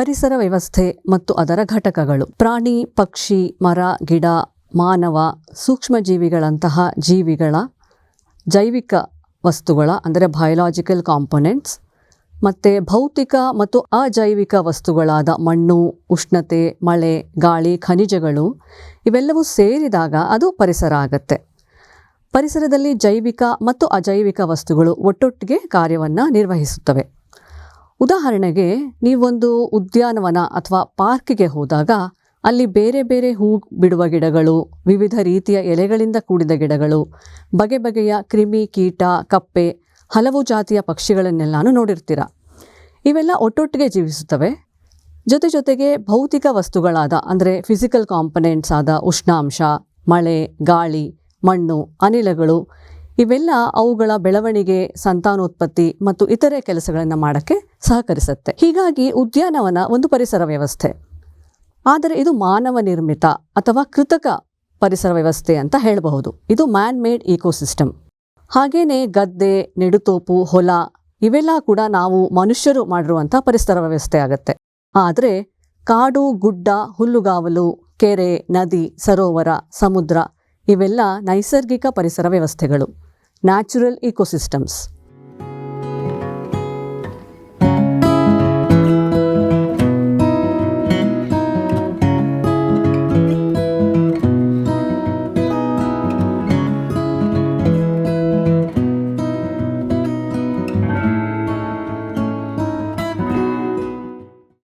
ಪರಿಸರ ವ್ಯವಸ್ಥೆ ಮತ್ತು ಅದರ ಘಟಕಗಳು. ಪ್ರಾಣಿ, ಪಕ್ಷಿ, ಮರ, ಗಿಡ, ಮಾನವ, ಸೂಕ್ಷ್ಮಜೀವಿಗಳಂತಹ ಜೀವಿಗಳ ಜೈವಿಕ ವಸ್ತುಗಳ, ಅಂದರೆ ಬಯೋಲಾಜಿಕಲ್ ಕಾಂಪೊನೆಂಟ್ಸ್ ಮತ್ತು ಭೌತಿಕ ಮತ್ತು ಅಜೈವಿಕ ವಸ್ತುಗಳಾದ ಮಣ್ಣು, ಉಷ್ಣತೆ, ಮಳೆ, ಗಾಳಿ, ಖನಿಜಗಳು, ಇವೆಲ್ಲವೂ ಸೇರಿದಾಗ ಅದು ಪರಿಸರ ಆಗತ್ತೆ. ಪರಿಸರದಲ್ಲಿ ಜೈವಿಕ ಮತ್ತು ಅಜೈವಿಕ ವಸ್ತುಗಳು ಒಟ್ಟೊಟ್ಟಿಗೆ ಕಾರ್ಯವನ್ನು ನಿರ್ವಹಿಸುತ್ತವೆ. ಉದಾಹರಣೆಗೆ, ನೀವೊಂದು ಉದ್ಯಾನವನ ಅಥವಾ ಪಾರ್ಕಿಗೆ ಹೋದಾಗ, ಅಲ್ಲಿ ಬೇರೆ ಬೇರೆ ಹೂ ಬಿಡುವ ಗಿಡಗಳು, ವಿವಿಧ ರೀತಿಯ ಎಲೆಗಳಿಂದ ಕೂಡಿದ ಗಿಡಗಳು, ಬಗೆ ಬಗೆಯ ಕ್ರಿಮಿ, ಕೀಟ, ಕಪ್ಪೆ, ಹಲವು ಜಾತಿಯ ಪಕ್ಷಿಗಳನ್ನೆಲ್ಲಾನು ನೋಡಿರ್ತೀರ. ಇವೆಲ್ಲ ಒಟ್ಟೊಟ್ಟಿಗೆ ಜೀವಿಸುತ್ತವೆ. ಜೊತೆ ಜೊತೆಗೆ ಭೌತಿಕ ವಸ್ತುಗಳಾದ, ಅಂದರೆ ಫಿಸಿಕಲ್ ಕಾಂಪನೆಂಟ್ಸ್ ಆದ ಉಷ್ಣಾಂಶ, ಮಳೆ, ಗಾಳಿ, ಮಣ್ಣು, ಅನಿಲಗಳು ಇವೆಲ್ಲ ಅವುಗಳ ಬೆಳವಣಿಗೆ, ಸಂತಾನೋತ್ಪತ್ತಿ ಮತ್ತು ಇತರೆ ಕೆಲಸಗಳನ್ನು ಮಾಡೋಕ್ಕೆ ಸಹಕರಿಸುತ್ತೆ. ಹೀಗಾಗಿ ಉದ್ಯಾನವನ ಒಂದು ಪರಿಸರ ವ್ಯವಸ್ಥೆ. ಆದರೆ ಇದು ಮಾನವ ನಿರ್ಮಿತ ಅಥವಾ ಕೃತಕ ಪರಿಸರ ವ್ಯವಸ್ಥೆ ಅಂತ ಹೇಳಬಹುದು. ಇದು ಮ್ಯಾನ್ ಮೇಡ್ ಇಕೋಸಿಸ್ಟಮ್ ಹಾಗೇನೇ ಗದ್ದೆ, ನೆಡುತೋಪು, ಹೊಲ, ಇವೆಲ್ಲ ಕೂಡ ನಾವು ಮನುಷ್ಯರು ಮಾಡಿರುವಂಥ ಪರಿಸರ ವ್ಯವಸ್ಥೆ ಆಗುತ್ತೆ. ಆದರೆ ಕಾಡು, ಗುಡ್ಡ, ಹುಲ್ಲುಗಾವಲು, ಕೆರೆ, ನದಿ, ಸರೋವರ, ಸಮುದ್ರ ಇವೆಲ್ಲ ನೈಸರ್ಗಿಕ ಪರಿಸರ ವ್ಯವಸ್ಥೆಗಳು. natural ecosystems.